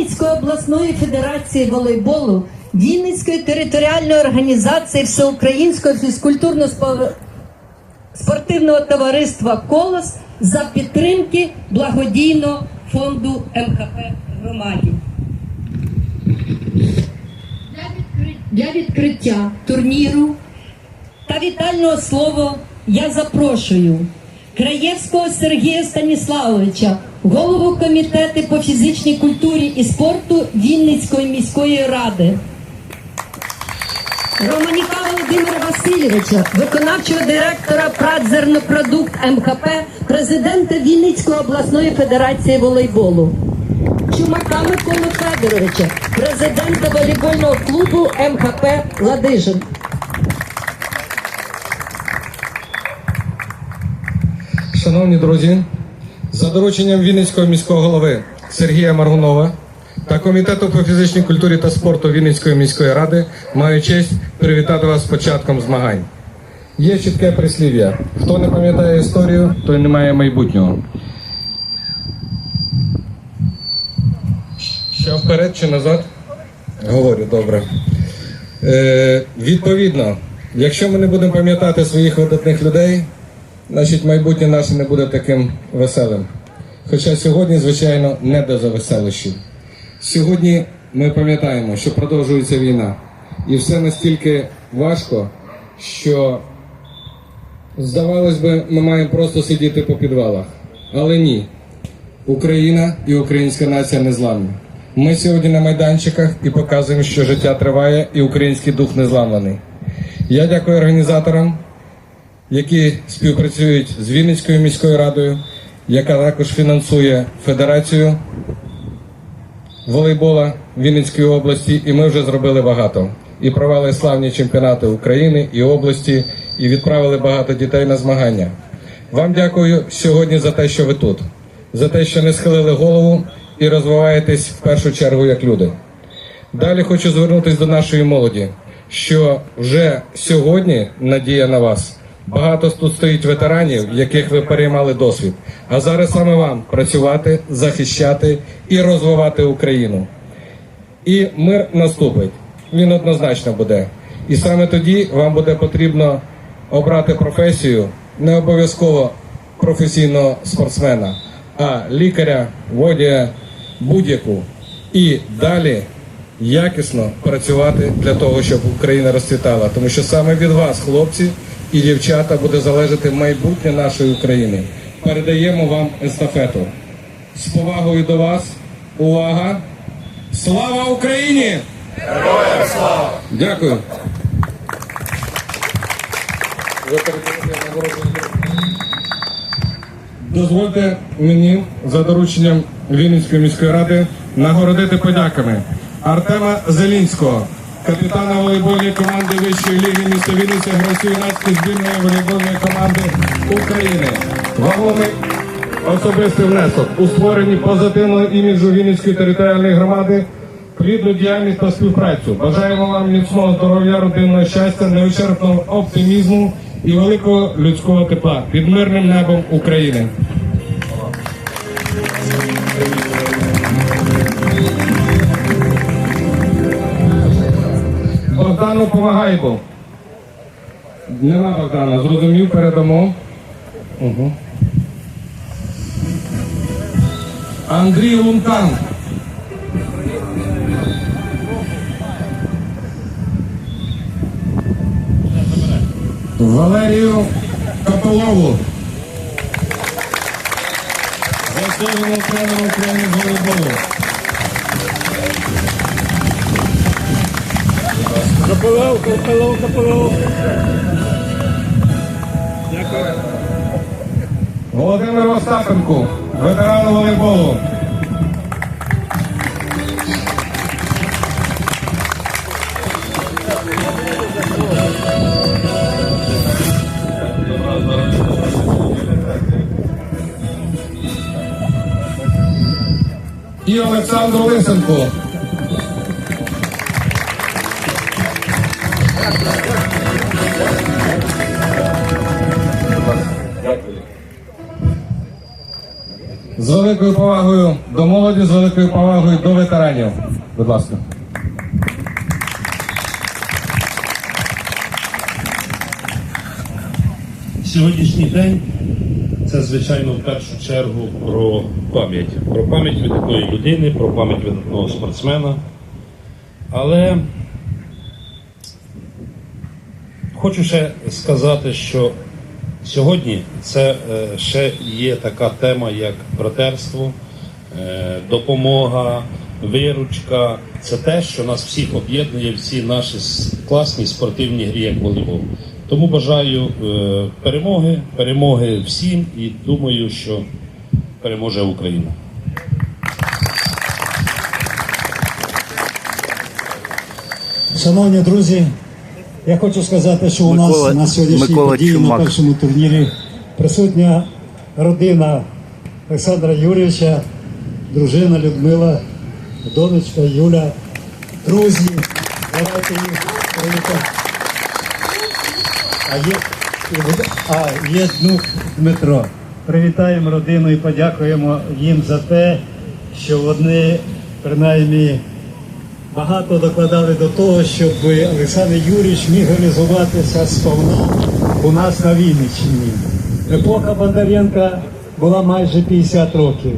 Вінницької обласної федерації волейболу, Вінницької територіальної організації Всеукраїнського фізкультурно-спортивного товариства Колос за підтримки благодійного фонду МХП громаді. Для відкриття турніру та вітального слова я запрошую Краєвського Сергія Станіславовича, голову комітету по фізичній культурі і спорту Вінницької міської ради. Романіка Володимира Васильовича, виконавчого директора «Прадзернопродукт МХП, президента Вінницької обласної федерації волейболу. Чумака Миколу Федоровича, президента волейбольного клубу МХП Ладижин. Шановні друзі, за дорученням Вінницького міського голови Сергія Маргунова та Комітету по фізичній культурі та спорту Вінницької міської ради маю честь привітати вас з початком змагань. Є чітке прислів'я: хто не пам'ятає історію, той не має майбутнього. Що вперед чи назад? Говорю, добре. Е, відповідно, якщо ми не будемо пам'ятати своїх видатних людей, значить майбутнє наше не буде таким веселим. Хоча сьогодні, звичайно, не до завеселищів. Сьогодні ми пам'ятаємо, що продовжується війна, і все настільки важко, що здавалось би, ми маємо просто сидіти по підвалах. Але ні. Україна і українська нація незламні. Ми сьогодні на майданчиках і показуємо, що життя триває і український дух не зламаний. Я дякую організаторам, які співпрацюють з Вінницькою міською радою, яка також фінансує Федерацію волейбола Вінницької області, і ми вже зробили багато. І провели славні чемпіонати України і області, і відправили багато дітей на змагання. Вам дякую сьогодні за те, що ви тут, за те, що не схилили голову і розвиваєтесь в першу чергу як люди. Далі хочу звернутися до нашої молоді, що вже сьогодні надія на вас. Багато тут стоїть ветеранів, яких ви переймали досвід. А зараз саме вам працювати, захищати і розвивати Україну. І мир наступить. Він однозначно буде. І саме тоді вам буде потрібно обрати професію не обов'язково професійного спортсмена, а лікаря, водія, будь-яку. І далі якісно працювати для того, щоб Україна розцвітала. Тому що саме від вас, хлопці і дівчата, буде залежати майбутнє нашої України. Передаємо вам естафету. З повагою до вас. Увага! Слава Україні! Героям слава! Дякую. Дозвольте мені за дорученням Вінницької міської ради нагородити подяками Артема Зелінського, капітана волейбольної команди вищої ліги міста Вінниця, гравцю юнацької збірної волейбольної команди України. Вагомий особистий внесок у створенні позитивного іміджу Вінницької територіальної громади, плідну діяльність та співпрацю. Бажаємо вам міцного здоров'я, родинного щастя, невичерпного оптимізму і великого людського тепла під мирним небом України. Богдану помагайбо. Нема Богдана, зрозумів, передамо. Угу. Андрій Лункан. Валерію Копилову. Заслуженому тренеру України з волейболу. Капелов, капелов, капелов. Володимиру Остапенку, ветерану волейболу. І Олександру Лисенку. великою повагою до молоді, з великою повагою до ветеранів. Будь ласка. Сьогоднішній день це, звичайно, в першу чергу про пам'ять. Про пам'ять видатної людини, про пам'ять видатного спортсмена. Але хочу ще сказати, що сьогодні це е, ще є така тема, як братерство, е, допомога, виручка. Це те, що нас всіх об'єднує, всі наші класні спортивні грі, як волейбол. Тому бажаю е, перемоги, перемоги всім і думаю, що переможе Україна. Шановні друзі, я хочу сказати, що у Микола- нас на сьогоднішній Микола події Чумак. на першому турнірі присутня родина Олександра Юрійовича, дружина Людмила, донечка Юля, друзі. Давайте їх привітаємо. А є, а, є внук Дмитро. Привітаємо родину і подякуємо їм за те, що вони принаймні багато докладали до того, щоб Олександр Юрійович міг реалізуватися сповна у нас на Вінниччині. Епоха Бондаренка була майже 50 років.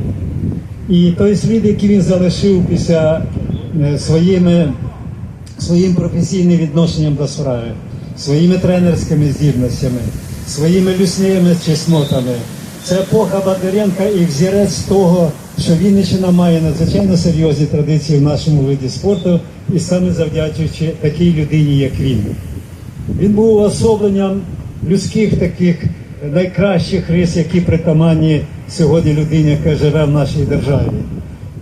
І той слід, який він залишив після е, своїми, своїм професійним відношенням до справи, своїми тренерськими здібностями, своїми люсними чеснотами. Це епоха Бондаренка і взірець того, що Вінниччина має надзвичайно серйозні традиції в нашому виді спорту, і саме завдячуючи такій людині, як він. Він був уособленням людських таких найкращих рис, які притаманні сьогодні людині, яка живе в нашій державі.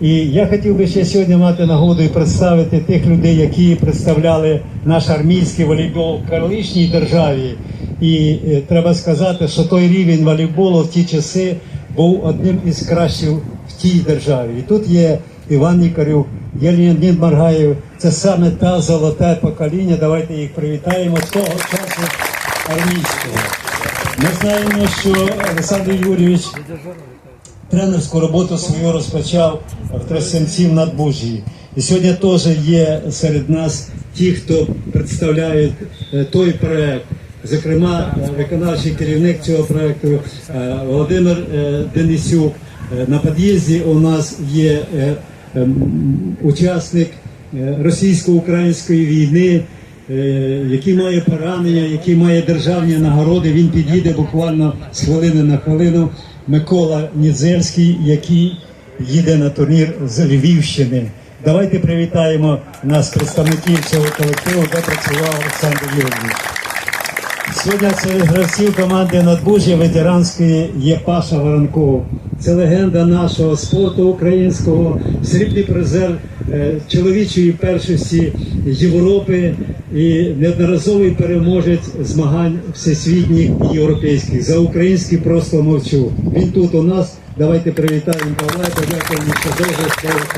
І я хотів би ще сьогодні мати нагоду і представити тих людей, які представляли наш армійський волейбол в колишній державі. І е, треба сказати, що той рівень волейболу в ті часи був одним із кращих тій державі. І тут є Іван Нікарюк, є Леонід Маргаєв. Це саме та золоте покоління. Давайте їх привітаємо з того часу армійського. Ми знаємо, що Олександр Юрійович тренерську роботу свою розпочав в Тростянців над Бужі. І сьогодні теж є серед нас ті, хто представляють е, той проект. Зокрема, е, виконавчий керівник цього проекту е, Володимир Денисюк. Е, На під'їзді у нас є е, ем, учасник е, російсько-української війни, який має поранення, який має державні нагороди. Він підійде буквально з хвилини на хвилину. Микола Нідзельський, який їде на турнір з Львівщини. Давайте привітаємо нас, представників цього колективу, де працював Олександр Юрійович. Сьогодні серед гравців команди надбужжя ветеранської є Паша Воронков. Це легенда нашого спорту українського, срібний призер е, чоловічої першості Європи і неодноразовий переможець змагань всесвітніх і європейських. За український просто мовчу. Він тут у нас. Давайте привітаємо Павла і подякуємо, що став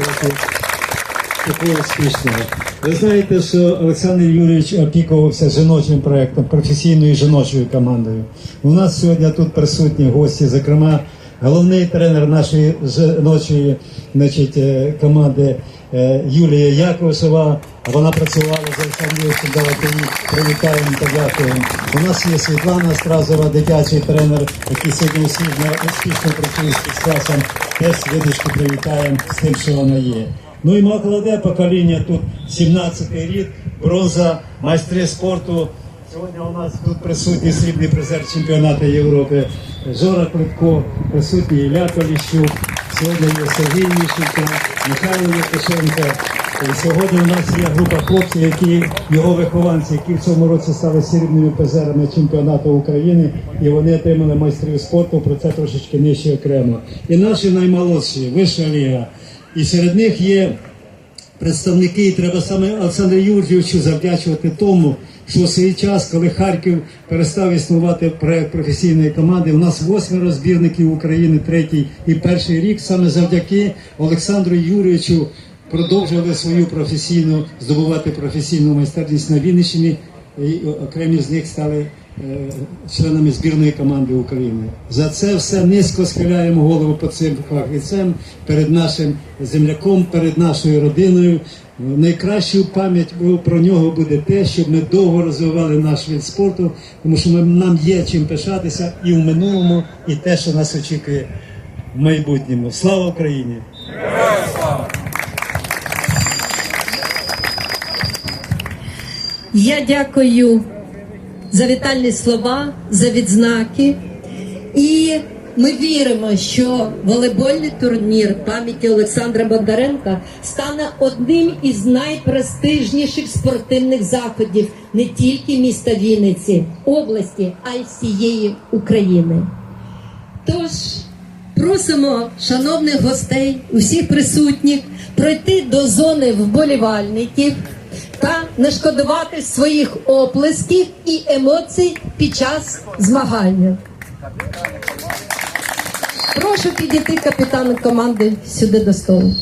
такого успішного. Ви знаєте, що Олександр Юрійович опікувався жіночим проєктом, професійною жіночою командою. У нас сьогодні тут присутні гості, зокрема, головний тренер нашої жіночої значить, е, команди е, Юлія Яковшева. Вона працювала з Олександром Юрійовичем. Давайте привітаємо, подякуємо. У нас є Світлана Стразова, дитячий тренер, який сьогодні успішно, працює з класом. Теж видочку привітаємо з тим, що вона є. Ну і молоде покоління тут 17-й рік, бронза, майстри спорту. Сьогодні у нас тут присутній срібний призер чемпіонату Європи Жора Клитко, присутній Ілля Поліщук, сьогодні є Сергій Міщенко, Михайло Євтушенко. І Сьогодні у нас є група хлопців, які його вихованці, які в цьому році стали срібними призерами чемпіонату України, і вони отримали майстрів спорту. Про це трошечки нижче окремо. І наші наймолодші, вища ліга. І серед них є представники, і треба саме Олександру Юрійовичу завдячувати тому, що в свій час, коли Харків перестав існувати проект професійної команди, у нас восьмеро збірників України, третій і перший рік, саме завдяки Олександру Юрійовичу продовжували свою професійну здобувати професійну майстерність на Вінниччині. І окремі з них стали членами збірної команди України. За це все низько схиляємо голову по цим фахівцям перед нашим земляком, перед нашою родиною. Найкращу пам'ять про нього буде те, щоб ми довго розвивали наш від спорту, тому що ми, нам є чим пишатися і в минулому, і те, що нас очікує в майбутньому. Слава Україні! Я дякую за вітальні слова, за відзнаки. І ми віримо, що волейбольний турнір пам'яті Олександра Бондаренка стане одним із найпрестижніших спортивних заходів не тільки міста Вінниці, області, а й всієї України. Тож просимо шановних гостей, усіх присутніх, пройти до зони вболівальників та не шкодувати своїх оплесків і емоцій під час змагання. Прошу підійти капітану команди сюди до столу.